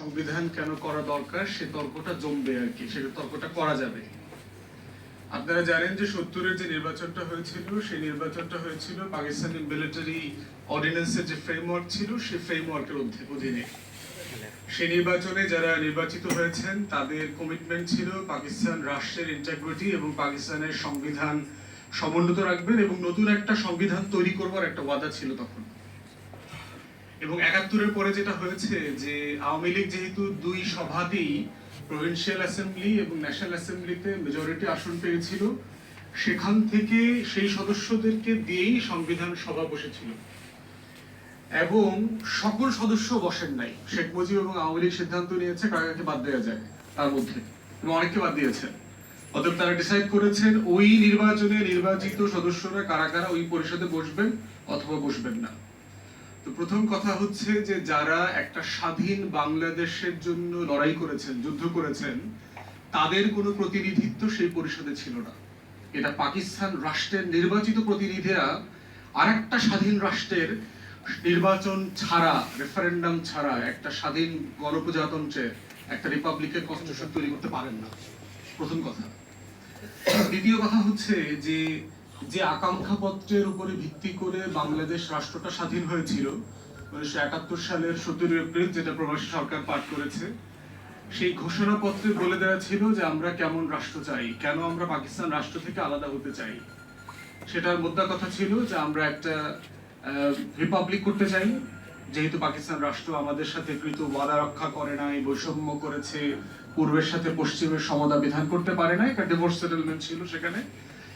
সংবিধান কেন করা দরকার? সে তর্কটা জমবে আর কি সেটা তর্কটা করা যাবে। আপনারা জানেন যে সত্তরের যে নির্বাচনটা হয়েছিল, সেই নির্বাচনটা হয়েছিল পাকিস্তানি মিলিটারি অর্ডিন্যান্সের যে ফ্রেমওয়ার্ক ছিল সেই ফ্রেমওয়ার্কের অধীনে। সেই নির্বাচনে যারা নির্বাচিত হয়েছেন, তাদের কমিটমেন্ট ছিল পাকিস্তান রাষ্ট্রের ইন্টাগ্রিটি এবং পাকিস্তানের সংবিধান সমুন্নত রাখবেন এবং নতুন একটা সংবিধান তৈরি করবার একটা ওয়াদা ছিল তখন। এবং একাত্তরের পরে যেটা হয়েছে যে আওয়ামী লীগ যেহেতু দুই সভাতেই প্রভিন্সিয়াল অ্যাসেম্বলি এবং ন্যাশনাল অ্যাসেম্বলিতে মেজরিটি আসন পেয়েছিল, সেখান থেকে সেই সদস্যদেরকে দিয়েই সংবিধান সভা বসেছিল। এবং সকল সদস্য বসেন নাই। শেখ মুজিব এবং আওয়ামী লীগ সিদ্ধান্ত নিয়েছে কাকে বাদ দেওয়া যায় তার মধ্যে, এবং অনেককে বাদ দিয়েছেন। অতএব তারা ডিসাইড করেছেন ওই নির্বাচনে নির্বাচিত সদস্যরা কারা কারা ওই পরিষদে বসবেন অথবা বসবেন না। তো প্রথম কথা হচ্ছে যে যারা একটা স্বাধীন বাংলাদেশের জন্য লড়াই করেছেন, যুদ্ধ করেছেন, তাদের কোনো প্রতিনিধিত্ব সেই পরিষদে ছিল না। এটা পাকিস্তান রাষ্ট্রের নির্বাচিত প্রতিনিধিরা আরেকটা স্বাধীন রাষ্ট্রের নির্বাচন ছাড়া রেফারেন্ডাম ছাড়া একটা স্বাধীন গণপ্রজাতন্ত্রের একটা রিপাবলিকের কনস্টিটিউশন তৈরি করতে পারেন না। প্রথম কথা। দ্বিতীয় কথা হচ্ছে যে যে আকাঙ্ক্ষা পত্রের উপরে ভিত্তি করে বাংলাদেশ রাষ্ট্রটা স্বাধীন হয়েছিল উনিশশো একাত্তর সালের সতেরো এপ্রিল যেটা প্রবাসী সরকার পাঠ করেছে, সেই ঘোষণাপত্রে বলে দেওয়া ছিল যে আমরা কেমন রাষ্ট্র চাই, কেন আমরা পাকিস্তান রাষ্ট্র থেকে আলাদা হতে চাই। সেটার মোদ্দা কথা ছিল যে আমরা একটা রিপাবলিক করতে চাই, যেহেতু পাকিস্তান রাষ্ট্র আমাদের সাথে কৃত ওয়াদা রক্ষা করে নাই, বৈষম্য করেছে, পূর্বের সাথে পশ্চিমের সমতা বিধান করতে পারে নাই, একটা ডিভোর্স সেটেলমেন্ট ছিল সেখানে।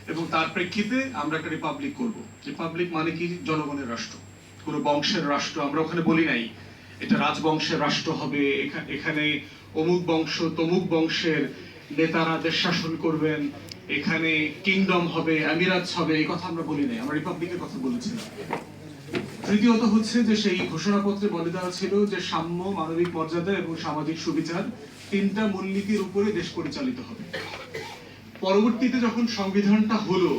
এবং তার প্রেক্ষিতে আমরা একটা রিপাবলিক করব। রিপাবলিক মানে কি? জনগণের রাষ্ট্র। কোনো বংশের রাষ্ট্র আমরা ওখানে বলি নাই। এটা রাজবংশের রাষ্ট্র হবে। এখানে অমুক বংশ, তমুক বংশের নেতারা দেশ শাসন করবেন। এখানে কিংডম হবে আমিরাজ হবে, এই কথা আমরা বলি নাই। আমরা রিপাবলিকের কথা বলেছিলাম। তৃতীয়ত হচ্ছে যে সেই ঘোষণাপত্রে বলে দেওয়া ছিল যে সাম্য, মানবিক মর্যাদা এবং সামাজিক সুবিচার তিনটা মূলনীতির উপরে দেশ পরিচালিত হবে। পরবর্তীতে যখন সংবিধানটা হলো,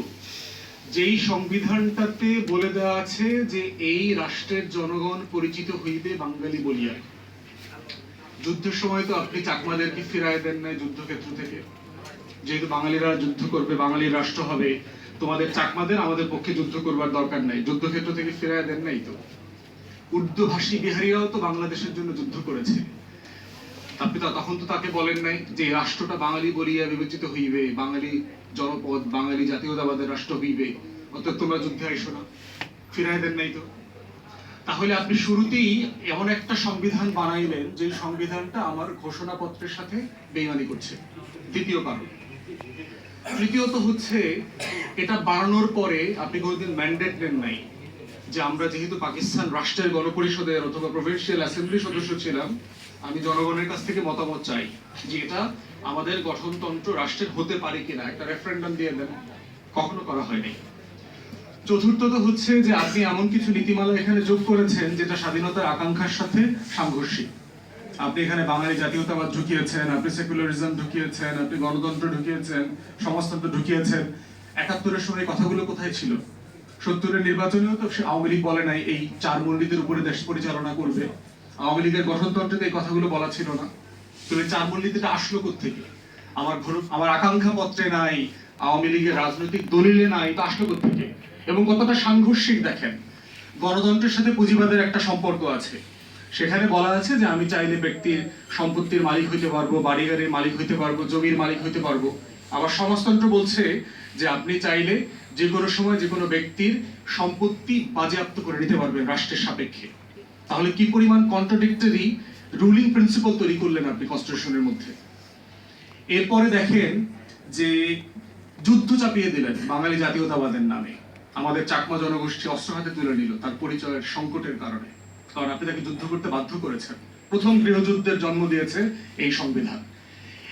যেই সংবিধানটাতে বলে দেওয়া আছে যে এই রাষ্ট্রের জনগণ পরিচিত হইবে বাঙালি বলিয়া। যুদ্ধের সময় তো আপনি চাকমাদেরকে ফিরায় দেন নাই যুদ্ধক্ষেত্র থেকে। যেহেতু বাঙালিরা যুদ্ধ করবে, বাঙালির রাষ্ট্র হবে, তোমাদের চাকমাদের আমাদের পক্ষে যুদ্ধ করবার দরকার নাই, যুদ্ধক্ষেত্র থেকে ফিরায় দেন নাই তো। উর্দু ভাষী বিহারীরাও তো বাংলাদেশের জন্য যুদ্ধ করেছে। আপনি তো তখন তো তাকে বলেন নাই যে রাষ্ট্রটা বাঙালি বলিয়া বিবেচিত হইবে, বাঙালি জনপদ, বাঙালি জাতীয়তাবাদের রাষ্ট্র হইবে। অর্থাৎ তোমরা যুদ্ধে আইসো না ফিরাই দেন নাই তো। তাহলে আপনি শুরুতেই এমন একটা সংবিধান বানাইলেন যে সংবিধানটা আমার ঘোষণাপত্রের সাথে বেইমানি করছে। দ্বিতীয় কারণ। তৃতীয়ত হচ্ছে, এটা বানানোর পরে আপনি কোনোদিন ম্যান্ডেট নেন নাই। যে আমরা যেহেতু পাকিস্তান রাষ্ট্রের গণপরিষদের অথবা প্রভিন্সিয়াল অ্যাসেম্বলি সদস্য ছিলাম, আমি জনগণের কাছ থেকে মতামত চাই যে এটা আমাদের গঠনতন্ত্র রাষ্ট্রের হতে পারে কিনা, একটা রেফারেন্ডাম দিয়ে দেন, কখনো করা হয়নি। চতুর্থত হচ্ছে যে আপনি এমন কিছু নীতিমালা এখানে যোগ করেছেন যেটা স্বাধীনতার আকাঙ্ক্ষার সাথে সাংঘর্ষিক। আপনি এখানে বাঙালি জাতীয়তাবাদ ঢুকিয়েছেন, আপনি সেকুলারিজম ঢুকিয়েছেন, আপনি গণতন্ত্র ঢুকিয়েছেন, সমাজতন্ত্র ঢুকিয়েছেন। একাত্তরের সময় কথাগুলো কোথায় ছিল? সত্তরের নির্বাচনেও তো আওয়ামী লীগ বলে নাই, এই চার মূলনীতির উপরে দেশ পরিচালনা করবে। আওয়ামী লীগের গঠনতন্ত্রে এই কথাগুলো বলা ছিল না। তো এই চার মূলনীতিটা আসলো থেকে আমার ঘর- আমার আকাঙ্ক্ষা পত্রে নাই, আওয়ামী লীগের রাজনৈতিক দলিলে নাই, তো আসলো থেকে এবং কতটা সাংঘর্ষিক দেখেন, গণতন্ত্রের সাথে পুঁজিবাদের একটা সম্পর্ক আছে। সেখানে বলা আছে যে আমি চাইলে ব্যক্তির সম্পত্তির মালিক হইতে পারব বাড়ি গাড়ির মালিক হইতে পারব, জমির মালিক হইতে পারব। আবার সমাজতন্ত্র বলছে যে আপনি চাইলে যে কোনো সময় যে কোনো ব্যক্তির সম্পত্তি বাজেয়াপ্ত করে নিতে পারবেন রাষ্ট্রের সাপেক্ষে। তাহলে কি পরিমাণ কন্ট্রাডিক্টরি রুলিং প্রিন্সিপাল তৈরি করলেন আপনি কনস্টিটিউশনের মধ্যে? এরপরে দেখেন যে যুদ্ধ চাপিয়ে দিলেন বাঙালি জাতীয়তাবাদের নামে। আমাদের চাকমা জনগোষ্ঠী অস্ত্র হাতে তুলে নিল তার পরিচয়ের সংকটের কারণে। কারণ আপনি তাকে যুদ্ধ করতে বাধ্য করেছেন। প্রথম গৃহযুদ্ধের জন্ম দিয়েছে এই সংবিধান।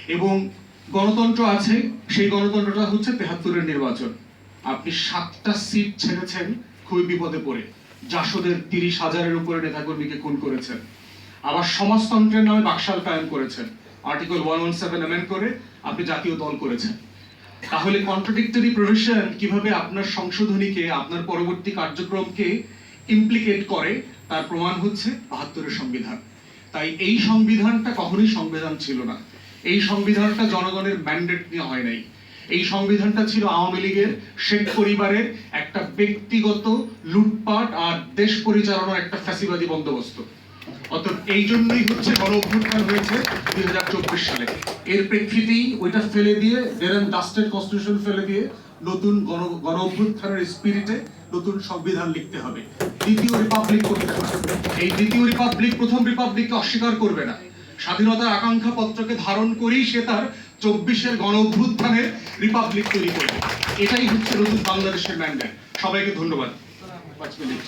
এবং গণতন্ত্র আছে, সেই গণতন্ত্রটা হচ্ছে তেহাত্তরের নির্বাচন। আপনি সাতটা সিট ছেড়েছেন খুবই বিপদে পড়ে। জাসদের তিরিশ হাজারের উপরে নেতাকর্মীকে খুন করেছেন। আবার সমাজতন্ত্রের নামে বাকশাল কায়েম করেছেন। Article one one seven amend করে আপনি জাতীয় দল করেছেন। তাহলে কন্ট্রাডিক্টরি প্রভিশন কীভাবে আপনার সংশোধনীকে, আপনার পরবর্তী কার্যক্রমকে ইমপ্লিকেট করে, তার প্রমাণ হচ্ছে বাহাত্তরের সংবিধান। তাই এই সংবিধানটা কখনোই সংবিধান ছিল না। এই সংবিধানটা জনগণের ম্যান্ডেট নিয়ে হয় নাই। এই সংবিধানটা ছিল আওয়ামী লীগের, শেখ পরিবারের একটা ব্যক্তিগত লুটপাট আর দেশ পরিচালনার একটা ফ্যাসিবাদী বন্দোবস্ত। অতএব এই জন্যই হচ্ছে গণ অভ্যুত্থান হয়েছে দুই হাজার চব্বিশ সালে। এর প্রেক্ষিতেই ওইটা ফেলে দিয়ে ডাস্টেড কনস্টিটিউশন ফেলে দিয়ে নতুন গণ গণ অভ্যুত্থানের স্পিরিটে নতুন সংবিধান লিখতে হবে। দ্বিতীয় রিপাবলিক করতে হবে এই দ্বিতীয় রিপাবলিক প্রথম রিপাবলিককে অস্বীকার করবে না। স্বাধীনতার আকাঙ্ক্ষা পত্রকে ধারণ করেই সে তার চব্বিশের গণ অভ্যুত্থানে রিপাবলিক তৈরি করবে। এটাই হচ্ছে নতুন বাংলাদেশের ম্যান্ডেট। সবাইকে ধন্যবাদ। পাঁচ মিনিট।